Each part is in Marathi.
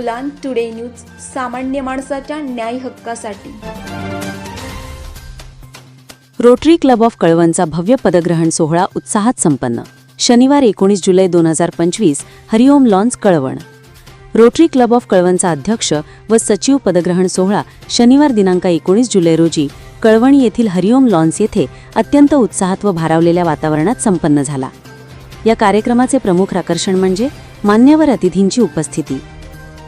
गुलान टुडे न्यूज सामान्य माणसाच्या न्याय हक्कासाठी. रोटरी क्लब ऑफ कळवणचा भव्य पदग्रहण सोहळा उत्साहात संपन्न. शनिवार एकोणीस जुलै दोन हजार पंचवीस Hariom lawns Kalwan. Rotary club of कळवणचा अध्यक्ष व सचिव पदग्रहण सोहळा शनिवार दिनांक एकोणीस जुलै रोजी कळवण येथील हरिओम लॉन्स येथे अत्यंत उत्साहात व भारावलेल्या वातावरणात संपन्न झाला. या कार्यक्रमाचे प्रमुख आकर्षण म्हणजे मान्यवर अतिथींची उपस्थिती.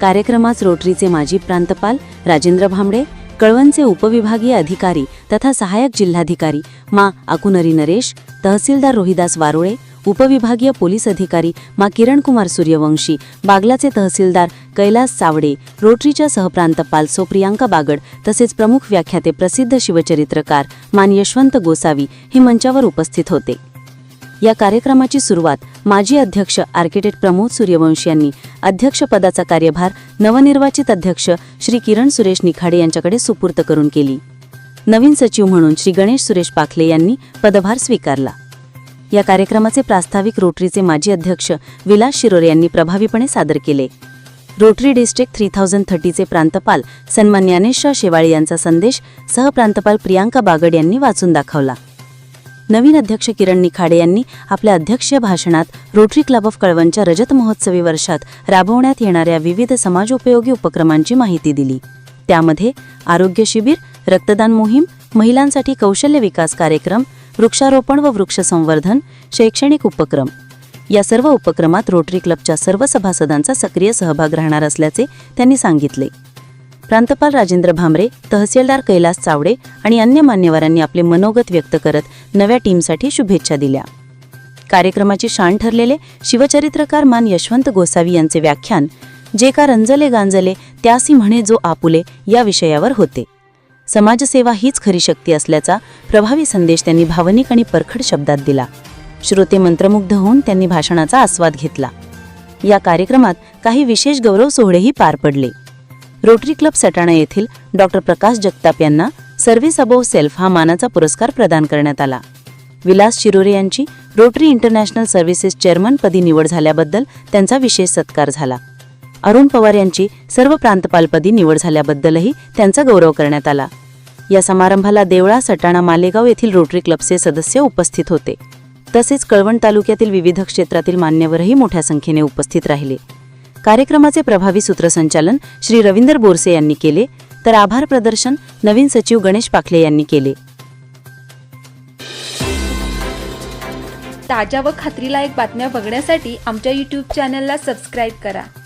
कार्यक्रमास रोटरीचे माजी प्रांतपाल राजेंद्र भांबडे कळवणचे उपविभागीय अधिकारी तथा सहाय्यक जिल्हाधिकारी मा. आकुनरी नरेश तहसीलदार रोहिदास वारुळे उपविभागीय पोलीस अधिकारी मा. किरणकुमार सूर्यवंशी बागलाचे तहसीलदार कैलास सावडे रोटरीच्या सहप्रांतपाल सो. प्रियांका बागड तसेच प्रमुख व्याख्याते प्रसिद्ध शिवचरित्रकार मान. यशवंत गोसावी हे मंचावर उपस्थित होते. या कार्यक्रमाची सुरुवात माजी अध्यक्ष आर्किटेक्ट प्रमोद सूर्यवंशी यांनी अध्यक्षपदाचा कार्यभार नवनिर्वाचित अध्यक्ष श्री किरण सुरेश निखाडे यांच्याकडे सुपूर्त करून केली. नवीन सचिव म्हणून श्री गणेश सुरेश पाखले यांनी पदभार स्वीकारला. या कार्यक्रमाचे प्रास्ताविक रोटरीचे माजी अध्यक्ष विलास शिरोरे यांनी प्रभावीपणे सादर केले. रोटरी डिस्ट्रिक्ट थ्री थाउजंड थर्टीचे प्रांतपाल सन्मान ज्ञानेश्वर शेवाळे यांचा संदेश सहप्रांतपाल प्रियांका बागड यांनी वाचून दाखवला. नवीन अध्यक्ष किरण निखाडे यांनी आपल्या अध्यक्षीय भाषणात रोटरी क्लब ऑफ कळवणच्या रजत महोत्सवी वर्षात राबवण्यात येणाऱ्या विविध समाजोपयोगी उपक्रमांची माहिती दिली. त्यामध्ये आरोग्य शिबिर रक्तदान मोहीम महिलांसाठी कौशल्य विकास कार्यक्रम वृक्षारोपण व वृक्ष संवर्धन शैक्षणिक उपक्रम. या सर्व उपक्रमात रोटरी क्लबच्या सर्व सभासदांचा सक्रिय सहभाग राहणार असल्याचे त्यांनी सांगितले. प्रांतपाल राजेंद्र भामरे तहसीलदार कैलास चावडे आणि अन्य मान्यवरांनी आपले मनोगत व्यक्त करत नव्या टीमसाठी शुभेच्छा दिल्या. कार्यक्रमाची शान ठरलेले शिवचरित्रकार मान यशवंत गोसावी यांचे व्याख्यान जे का रंजले गांजले त्यासी म्हणे जो आपुले या विषयावर होते. समाजसेवा हीच खरी शक्ती असल्याचा प्रभावी संदेश त्यांनी भावनिक आणि परखड शब्दात दिला. श्रोते मंत्रमुग्ध होऊन त्यांनी भाषणाचा आस्वाद घेतला. या कार्यक्रमात काही विशेष गौरव सोहळेही पार पडले. रोटरी क्लब सटाणा येथील डॉक्टर प्रकाश जगताप यांना सर्व्हिस अबोव्ह सेल्फ हा मानाचा पुरस्कार प्रदान करण्यात आला. विलास शिरोरे यांची रोटरी इंटरनॅशनल सर्व्हिसेस चेअरमनपदी निवड झाल्याबद्दल त्यांचा विशेष सत्कार झाला. अरुण पवार यांची सर्व प्रांतपालपदी निवड झाल्याबद्दलही त्यांचा गौरव करण्यात आला. या समारंभाला देवळा सटाणा मालेगाव येथील रोटरी क्लबचे सदस्य उपस्थित होते. तसेच कळवण तालुक्यातील विविध क्षेत्रातील मान्यवरही मोठ्या संख्येने उपस्थित राहिले. कार्यक्रमाचे प्रभावी सूत्रसंचालन श्री रवींद्र बोरसे यांनी केले तर आभार प्रदर्शन नवीन सचिव गणेश पाखले यांनी केले. ताज्या व खात्रीलायक बातम्या बघण्यासाठी आमच्या यूट्यूब चॅनलला सबस्क्राईब करा.